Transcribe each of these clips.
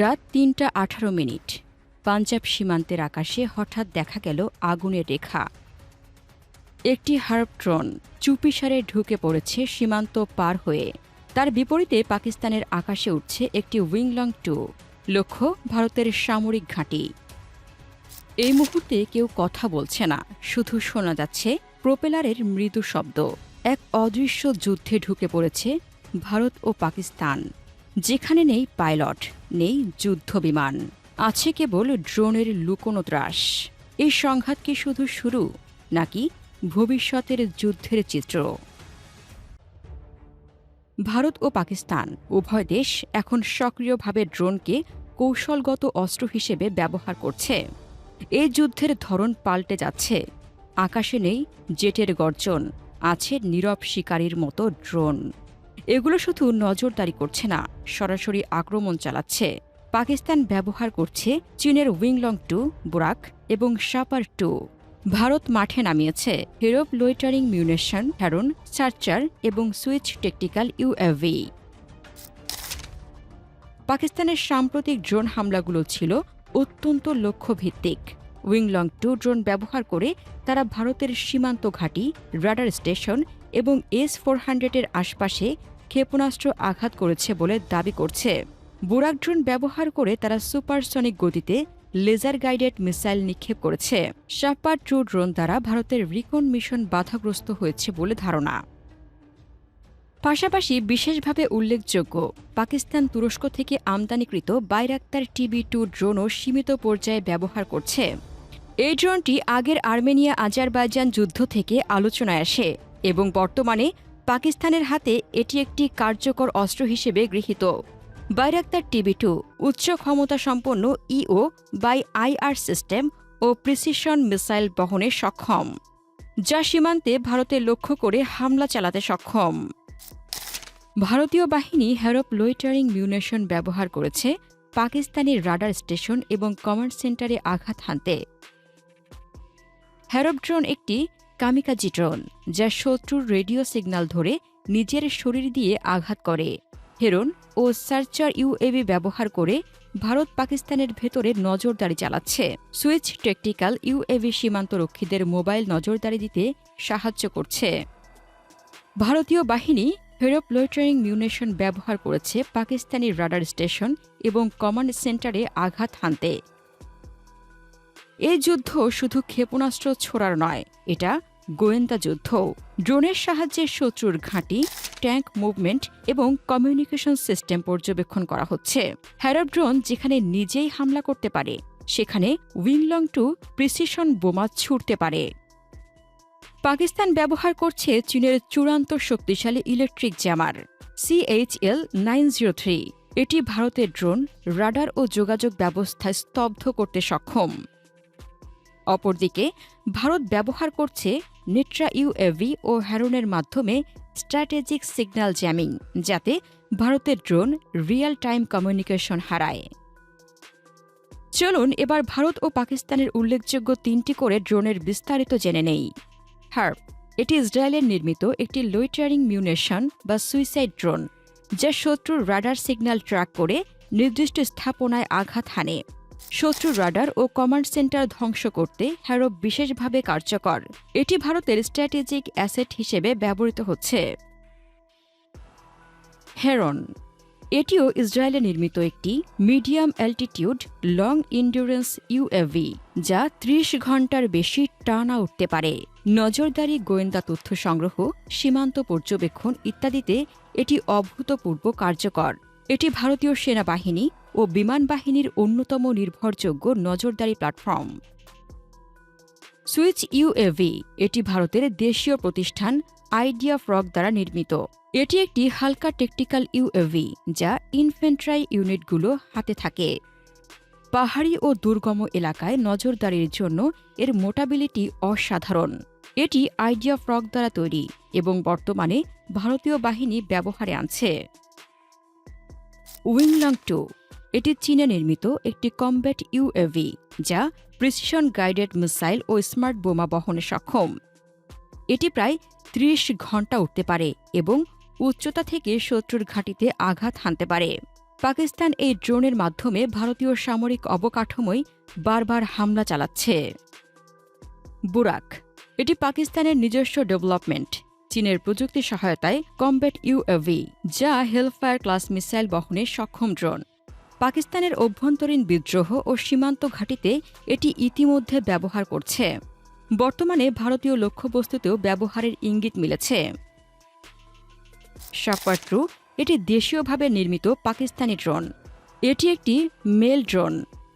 রাত তিনটা আঠারো মিনিট। পাঞ্জাব সীমান্তের আকাশে হঠাৎ দেখা গেল আগুনের রেখা। একটি হার্ব ড্রোন চুপিসারে ঢুকে পড়েছে সীমান্ত পার হয়ে। তার বিপরীতে পাকিস্তানের আকাশে উঠছে একটি উইংলং টু। লক্ষ্য, ভারতের সামরিক ঘাঁটি। এই মুহূর্তে কেউ কথা বলছে না, শুধু শোনা যাচ্ছে প্রোপেলারের মৃদু শব্দ। এক অদৃশ্য যুদ্ধে ঢুকে পড়েছে ভারত ও পাকিস্তান। যেখানে নেই পাইলট, নেই যুদ্ধ বিমান আছে কেবল ড্রোনের লুকোনো ত্রাস। এই সংঘাত কি শুধু শুরু, নাকি ভবিষ্যতের যুদ্ধের চিত্র? ভারত ও পাকিস্তান, উভয় দেশ এখন সক্রিয়ভাবে ড্রোনকে কৌশলগত অস্ত্র হিসেবে ব্যবহার করছে। এই যুদ্ধের ধরন পাল্টে যাচ্ছে। আকাশে নেই জেটের গর্জন, আছে নীরব শিকারীর মতো ড্রোন। এগুলো শুধু নজরদারি করছে না, সরাসরি আক্রমণ চালাচ্ছে। পাকিস্তান ব্যবহার করছে চীনের উইংলং টু বুরাক এবং শাপার টু ভারত মাঠে নামিয়েছে Harop loitering munition Heron Searcher এবং সুইচ টেকটিক্যাল ইউএভি পাকিস্তানের সাম্প্রতিক ড্রোন হামলাগুলো ছিল অত্যন্ত লক্ষ্যভিত্তিক। উইংলং টু ড্রোন ব্যবহার করে তারা ভারতের সীমান্ত ঘাঁটি, রাডার স্টেশন এবং এস ফোর হান্ড্রেডের আশপাশে ক্ষেপণাস্ত্র আঘাত করেছে বলে দাবি করছে। বুরাক ড্রোন ব্যবহার করে তারা সুপারসনিক গতিতে লেজার গাইডেড মিসাইল নিক্ষেপ করেছে। শাপার ট্রু ড্রোন দ্বারা ভারতের রিকন মিশন বাধাগ্রস্ত হয়েছে বলে ধারণা। পাশাপাশি বিশেষভাবে উল্লেখযোগ্য, পাকিস্তান তুরস্ক থেকে আমদানিকৃত বাইরাক্তার টিবি টু ড্রোনও সীমিত পর্যায়ে ব্যবহার করছে। এই ড্রোনটি আগের আর্মেনিয়া আজারবাইজান যুদ্ধ থেকে আলোচনায় আসে এবং বর্তমানে পাকিস্তানের হাতে এটি একটি কার্যকর অস্ত্র হিসেবে গৃহীত। বাইরাক্তার টিবি টু, উচ্চ ক্ষমতা সম্পন্ন ইও বাই আইআর সিস্টেম ও প্রিসিশন মিসাইল বহনে সক্ষম, যা সীমান্তে ভারতে লক্ষ্য করে হামলা চালাতে সক্ষম। ভারতীয় বাহিনী হ্যারপ লোইটারিং মিউনেশন ব্যবহার করেছে পাকিস্তানি রাডার স্টেশন এবং কমান্ড সেন্টারে আঘাত হানতে। হ্যারপ ড্রোন একটি কামিকাজি ড্রোন, যা শত্রুর রেডিও সিগন্যাল ধরে নিজের শরীর দিয়ে আঘাত করে। হেরন ও সার্চার ইউএবি ব্যবহার করে ভারত পাকিস্তানের ভেতরে নজরদারি চালাচ্ছে। সুইচ টেকটিক্যাল ইউএভি সীমান্তরক্ষীদের মোবাইল নজরদারি দিতে সাহায্য করছে। ভারতীয় বাহিনী হেরপ লোইটারিং মিউনেশন ব্যবহার করেছে পাকিস্তানি রাডার স্টেশন এবং কমান্ড সেন্টারে আঘাত হানতে। এই যুদ্ধ শুধু ক্ষেপণাস্ত্র ছোড়ার নয়, এটা গোয়েন্দা যুদ্ধ। ড্রোনের সাহায্যে শত্রুর ঘাঁটি, ট্যাঙ্ক মুভমেন্ট এবং কমিউনিকেশন সিস্টেম পর্যবেক্ষণ করা হচ্ছে। হ্যারপ ড্রোন যেখানে নিজেই হামলা করতে পারে, সেখানে উইংলং টু প্রিসিশন বোমা ছুটতে পারে। পাকিস্তান ব্যবহার করছে চীনের চূড়ান্ত শক্তিশালী electric jammer, CHL nine zero three. এটি ভারতের ড্রোন, রাডার ও যোগাযোগ ব্যবস্থায় স্তব্ধ করতে সক্ষম। অপরদিকে, ভারত ব্যবহার করছে নেট্রা ইউএভি ও হ্যারোনের মাধ্যমে স্ট্র্যাটেজিক সিগন্যাল জ্যামিং, যাতে ভারতের ড্রোন রিয়েল টাইম কমিউনিকেশন হারায়। চলুন এবার ভারত ও পাকিস্তানের উল্লেখযোগ্য তিনটি করে ড্রোনের বিস্তারিত জেনে নেই। হার্প, এটি ইসরায়েলের নির্মিত একটি লোইটারিং মিউনেশন বা সুইসাইড ড্রোন, যা শত্রুর রাডার সিগন্যাল ট্র্যাক করে নির্দিষ্ট স্থাপনায় আঘাত হানে। শত্রু রাডার ও কমান্ড সেন্টার ধ্বংস করতে হ্যারো বিশেষভাবে কার্যকর। এটি ভারতের স্ট্র্যাটেজিক অ্যাসেট হিসেবে ব্যবহৃত হচ্ছে। হেরন, এটিও ইসরায়েলে নির্মিত একটি medium altitude long endurance UAV যা ত্রিশ ঘণ্টার বেশি টানা উঠতে পারে। নজরদারি গোয়েন্দা তথ্য সংগ্রহ, সীমান্ত পর্যবেক্ষণ ইত্যাদিতে এটি অভূতপূর্ব কার্যকর। এটি ভারতীয় সেনাবাহিনী ও বিমান বাহিনীর অন্যতম নির্ভরযোগ্য নজরদারি প্ল্যাটফর্ম। সুইচ ইউএভি এটি ভারতের দেশীয় প্রতিষ্ঠান আইডিয়া ফ্রক দ্বারা নির্মিত। এটি একটি হালকা টেকটিক্যাল ইউএভি যা ইনফেন্ট্রাই ইউনিটগুলো হাতে থাকে। পাহাড়ি ও দুর্গম এলাকায় নজরদারির জন্য এর মোটাবিলিটি অসাধারণ। এটি আইডিয়া ফ্রক দ্বারা তৈরি এবং বর্তমানে ভারতীয় বাহিনী ব্যবহারে আনছে। উইংলং টু এটি চীনে নির্মিত একটি কমব্যাট ইউএভি যা প্রিসিশন গাইডেড মিসাইল ও স্মার্ট বোমা বহনে সক্ষম। এটি প্রায় ত্রিশ ঘণ্টা উঠতে পারে এবং উচ্চতা থেকে শত্রুর ঘাঁটিতে আঘাত হানতে পারে। পাকিস্তান এই ড্রোনের মাধ্যমে ভারতীয় সামরিক অবকাঠামোয় বারবার হামলা চালাচ্ছে। বুরাক, এটি পাকিস্তানের নিজস্ব ডেভেলপমেন্ট, চীনের প্রযুক্তি সহায়তায় কমব্যাট ইউএভি যা হেলফায়ার ক্লাস মিসাইল বহনে সক্ষম ড্রোন। পাকিস্তানের অভ্যন্তরীণ বিদ্রোহ ও সীমান্ত ঘাঁটিতে এটি ইতিমধ্যে ব্যবহার করছে। বর্তমানে ভারতীয় লক্ষ্যবস্তুতেও ব্যবহারের ইঙ্গিত মিলেছে। শাপাট্রু এটি দেশীয়ভাবে নির্মিত পাকিস্তানি ড্রোন। এটি একটি মেল ড্রোন।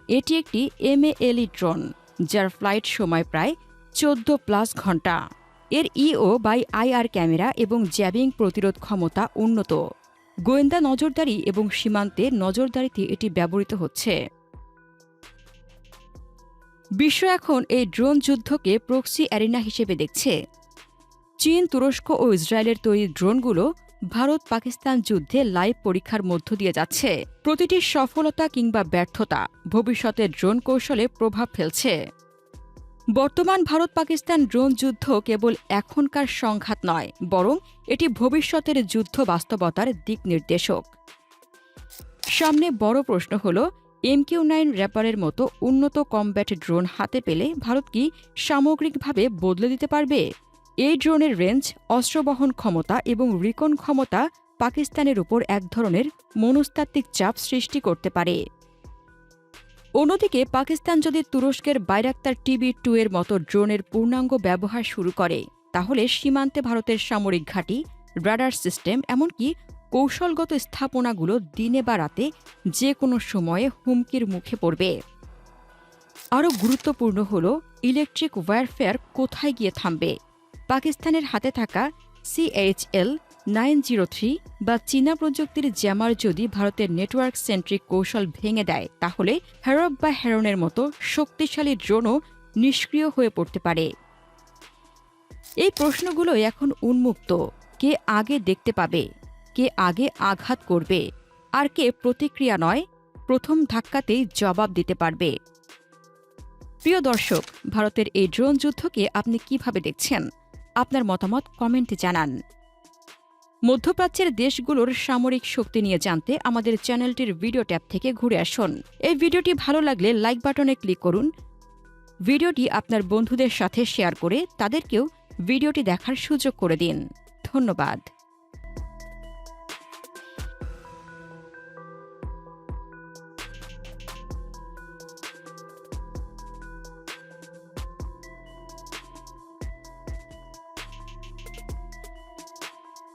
এটি একটি এমএএলই ড্রোন, যার ফ্লাইট সময় প্রায় চোদ্দ প্লাস ঘণ্টা। এর ইও বাই আইআর ক্যামেরা এবং জ্যাবিং প্রতিরোধ ক্ষমতা উন্নত। গোয়েন্দা নজরদারি এবং সীমান্তে নজরদারিতে এটি ব্যবহৃত হচ্ছে। বিশ্ব এখন এই ড্রোন যুদ্ধকে প্রক্সি অ্যারিনা হিসেবে দেখছে। চীন, তুরস্ক ও ইসরায়েলের তৈরি ড্রোনগুলো ভারত পাকিস্তান যুদ্ধে লাইভ পরীক্ষার মধ্য দিয়ে যাচ্ছে। প্রতিটি সফলতা কিংবা ব্যর্থতা ভবিষ্যতের ড্রোন কৌশলে প্রভাব ফেলছে। বর্তমান ভারত পাকিস্তান ড্রোন যুদ্ধ কেবল এখনকার সংঘাত নয়, বরং এটি ভবিষ্যতের যুদ্ধ বাস্তবতার দিক নির্দেশক সামনে বড় প্রশ্ন হল, এমকিউ নাইন র্যাপারের মতো উন্নত কমব্যাট ড্রোন হাতে পেলে ভারত কি সামগ্রিকভাবে বদলে দিতে পারবে? এই ড্রোনের রেঞ্জ, অস্ত্রবহন ক্ষমতা এবং রিকন ক্ষমতা পাকিস্তানের উপর এক ধরনের মনস্তাত্ত্বিক চাপ সৃষ্টি করতে পারে। অন্যদিকে পাকিস্তান যদি তুরস্কের বাইরাক্তার টিবি টু এর মতো ড্রোনের পূর্ণাঙ্গ ব্যবহার শুরু করে, তাহলে সীমান্তে ভারতের সামরিক ঘাঁটি, রাডার সিস্টেম, এমনকি কৌশলগত স্থাপনাগুলো দিনে বা রাতে যে কোনো সময়ে হুমকির মুখে পড়বে। আরও গুরুত্বপূর্ণ হল, ইলেকট্রিক ওয়ারফেয়ার কোথায় গিয়ে থামবে? পাকিস্তানের হাতে থাকা সিএইচএল নাইন জিরো থ্রি বা চীনা প্রযুক্তির জ্যামার যদি ভারতের নেটওয়ার্ক সেন্ট্রিক কৌশল ভেঙে দেয়, তাহলে হেরব বা হেরনের মতো শক্তিশালী ড্রোনও নিষ্ক্রিয় হয়ে পড়তে পারে। এই প্রশ্নগুলো এখন উন্মুক্ত। কে আগে দেখতে পাবে? কে আগে আঘাত করবে? আর কে প্রতিক্রিয়া নয়? প্রথম ধাক্কাতেই জবাব দিতে পারবে। প্রিয় দর্শক, ভারতের এই ড্রোন যুদ্ধকে আপনি কীভাবে দেখছেন? আপনার মতামত কমেন্টে জানান। মধ্যপ্রাচ্যের দেশগুলোর সামরিক শক্তি নিয়ে জানতে আমাদের চ্যানেলটির ভিডিও ট্যাব থেকে ঘুরে আসুন। এই ভিডিওটি ভালো লাগলে লাইক বাটনে ক্লিক করুন। ভিডিওটি আপনার বন্ধুদের সাথে শেয়ার করে তাদেরকেও ভিডিওটি দেখার সুযোগ করে দিন। ধন্যবাদ।